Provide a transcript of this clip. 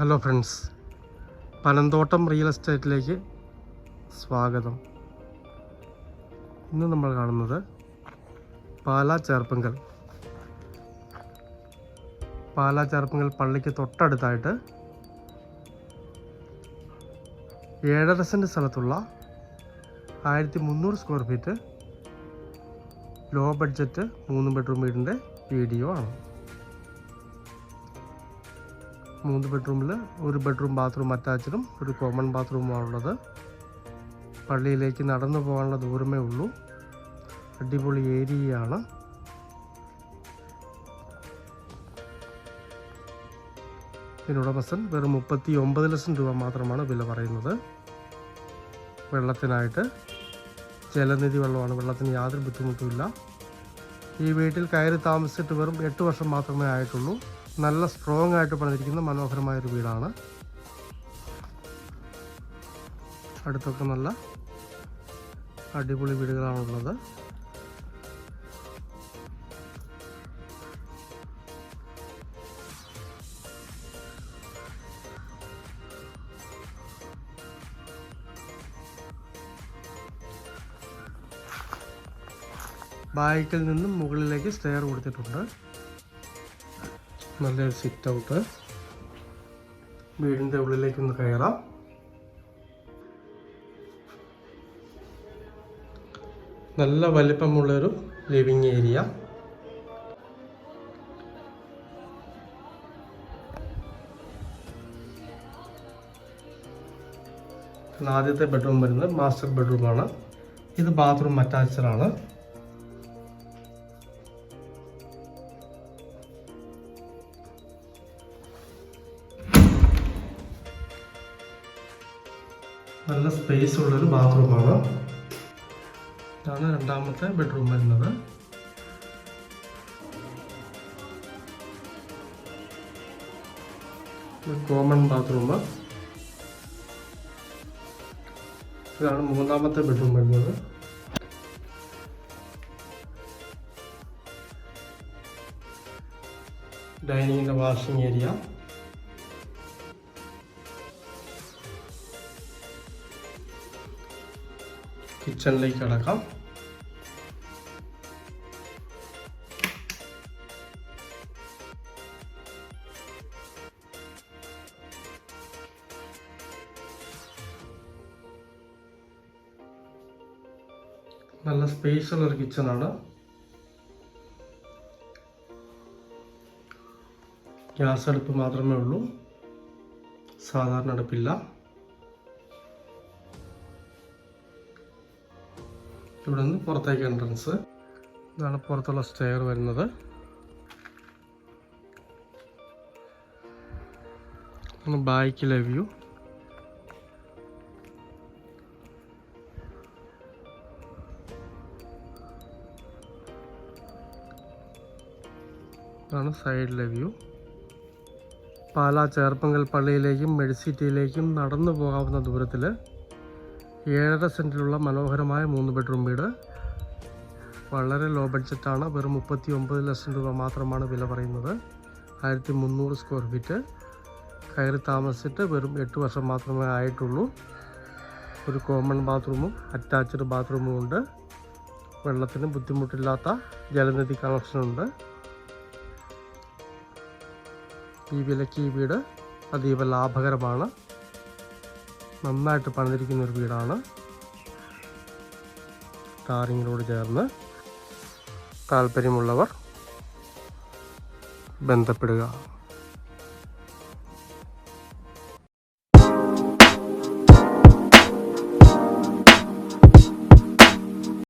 Hello friends Panamthottam real എസ്റ്റേറ്റിലേക്ക് സ്വാഗതം. ഇന്ന് നമ്മൾ കാണുന്നത് പാലാ ചേർപ്പങ്കൽ. പാലാ ചേർപ്പങ്കൽ പള്ളിക്ക് തൊട്ടടുത്തായിട്ട് ഏഴര സെന്റ് സ്ഥലത്തുള്ള ആയിരത്തി മുന്നൂറ് സ്ക്വയർ ഫീറ്റ് ലോ ബഡ്ജറ്റ് മൂന്ന് ബെഡ്റൂം വീടിന്റെ വീഡിയോ ആണ്. മൂന്ന് ബെഡ്റൂമിൽ ഒരു ബെഡ്റൂം ബാത്റൂം അറ്റാച്ചഡും ഒരു കോമൺ ബാത്റൂമാണുള്ളത് പള്ളിയിലേക്ക് നടന്നു പോകാനുള്ള ദൂരമേ ഉള്ളൂ. അടിപൊളി ഏരിയയാണ്. ഇതിനുടമസ്ഥൻ വെറും മുപ്പത്തി ഒമ്പത് ലക്ഷം രൂപ മാത്രമാണ് വില പറയുന്നത്. വെള്ളത്തിനായിട്ട് ജലനിധി വെള്ളമാണ്. വെള്ളത്തിന് യാതൊരു ബുദ്ധിമുട്ടുമില്ല. ഈ വീട്ടിൽ കയറി താമസിച്ചിട്ട് വെറും എട്ട് വർഷം മാത്രമേ ആയിട്ടുള്ളൂ. നല്ല സ്ട്രോങ് ആയിട്ട് പണിതിരിക്കുന്ന മനോഹരമായ ഒരു വീടാണ്. അടുത്തൊക്കെ നല്ല അടിപൊളി വീടുകളാണുള്ളത്. ബാക്കിൽ നിന്നും മുകളിലേക്ക് സ്റ്റെയർ കൊടുത്തിട്ടുണ്ട്. നല്ലൊരു സിറ്റ് ഔട്ട് വീടിന്റെ ഉള്ളിലേക്ക് ഒന്ന് കയറാം. നല്ല വലിപ്പമുള്ളൊരു ലിവിങ് ഏരിയ ആദ്യത്തെ ബെഡ്റൂം വരുന്നത് മാസ്റ്റർ ബെഡ്റൂമാണ് ഇത് ബാത്റൂം അറ്റാച്ചഡാണ് നല്ല സ്പേസ് ഉള്ളൊരു ബാത്റൂമാണ് ഇതാണ് രണ്ടാമത്തെ ബെഡ്റൂം വരുന്നത്. കോമൺ ബാത്റൂം ഇതാണ് മൂന്നാമത്തെ ബെഡ്റൂം വരുന്നത്. ഡൈനിങ്ങിന്റെ വാഷിംഗ് ഏരിയ കിച്ചണിലേക്ക് കിടക്കാം. നല്ല സ്പേസ് ഉള്ളൊരു കിച്ചണാണ്. ഗ്യാസ് അടുപ്പ് മാത്രമേ ഉള്ളൂ. സാധാരണ അടുപ്പില്ല. ഇവിടെ നിന്ന് പുറത്തേക്ക് എൻട്രൻസ് ഇതാണ് പുറത്തുള്ള സ്റ്റെയർ വരുന്നത്. ബാക്കിലെ വ്യൂ ഇതാണ് സൈഡിലെ വ്യൂ പാലാ ചേർപ്പങ്കൽ പള്ളിയിലേക്കും മെഡിസിറ്റിയിലേക്കും നടന്നു പോകാവുന്ന ദൂരത്തിൽ ഏഴര സെന്റിലുള്ള മനോഹരമായ മൂന്ന് ബെഡ്റൂം വീട്. വളരെ ലോ ബഡ്ജറ്റാണ് വെറും മുപ്പത്തി ഒമ്പത് ലക്ഷം രൂപ മാത്രമാണ് വില പറയുന്നത്. ആയിരത്തി മുന്നൂറ് സ്ക്വയർ ഫീറ്റ് കയറി താമസിച്ചിട്ട് വെറും എട്ട് വർഷം മാത്രമേ ആയിട്ടുള്ളൂ. ഒരു കോമൺ ബാത്റൂമും അറ്റാച്ച്ഡ് ബാത്റൂമും ഉണ്ട്. വെള്ളത്തിന് ബുദ്ധിമുട്ടില്ലാത്ത ജലനിധി കണക്ഷനുണ്ട് ഈ വിലയ്ക്ക് ഈ വീട് അതീവ ലാഭകരമാണ്. നന്നായിട്ട് പണിതിരിക്കുന്ന ഒരു വീടാണ്. ടാറിങ്ങിനോട് ചേർന്ന് താല്പര്യമുള്ളവർ ബന്ധപ്പെടുക.